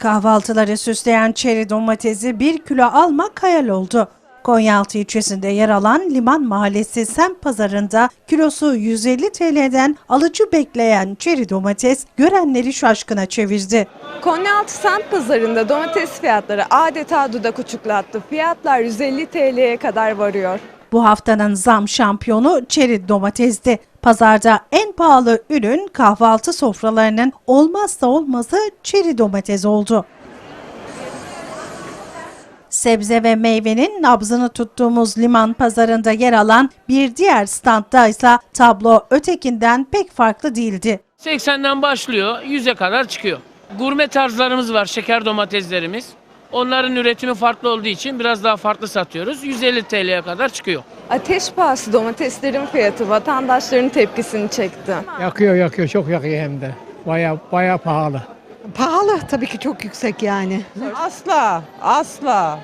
Kahvaltıları süsleyen çeri domatesi bir kilo almak hayal oldu. Konyaaltı ilçesinde yer alan Liman Mahallesi Semt Pazarı'nda kilosu 150 TL'den alıcı bekleyen çeri domates görenleri şaşkına çevirdi. Konyaaltı semt pazarında domates fiyatları adeta dudak uçuklattı. Fiyatlar 150 TL'ye kadar varıyor. Bu haftanın zam şampiyonu çeri domatesti. Pazarda en pahalı ürün kahvaltı sofralarının olmazsa olmazı çeri domates oldu. Sebze ve meyvenin nabzını tuttuğumuz liman pazarında yer alan bir diğer standda ise tablo ötekinden pek farklı değildi. 80'den başlıyor 100'e kadar çıkıyor. Gurme tarzlarımız var, şeker domateslerimiz. Onların üretimi farklı olduğu için biraz daha farklı satıyoruz. 150 TL'ye kadar çıkıyor. Ateş pahası domateslerin fiyatı vatandaşların tepkisini çekti. Yakıyor yakıyor çok yakıyor hem de. Baya baya pahalı. Pahalı tabii ki çok yüksek yani. Asla, asla.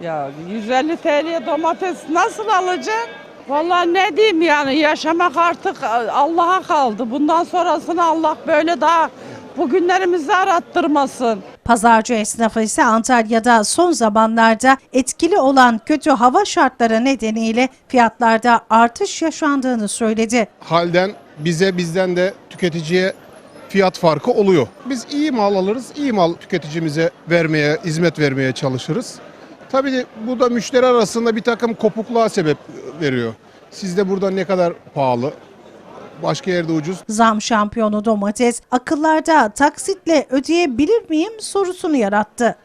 Ya 150 TL domates nasıl alacaksın? Vallahi ne diyeyim yani yaşamak artık Allah'a kaldı. Bundan sonrasını Allah böyle daha bugünlerimizi arattırmasın. Pazarcı esnafı ise Antalya'da son zamanlarda etkili olan kötü hava şartları nedeniyle fiyatlarda artış yaşandığını söyledi. halden bize bizden de tüketiciye fiyat farkı oluyor. Biz iyi mal alırız, iyi mal tüketicimize vermeye, hizmet vermeye çalışırız. Tabii bu da müşteri arasında bir takım kopukluğa sebep veriyor. Sizde burada ne kadar pahalı, başka yerde ucuz. Zam şampiyonu domates akıllarda taksitle ödeyebilir miyim sorusunu yarattı.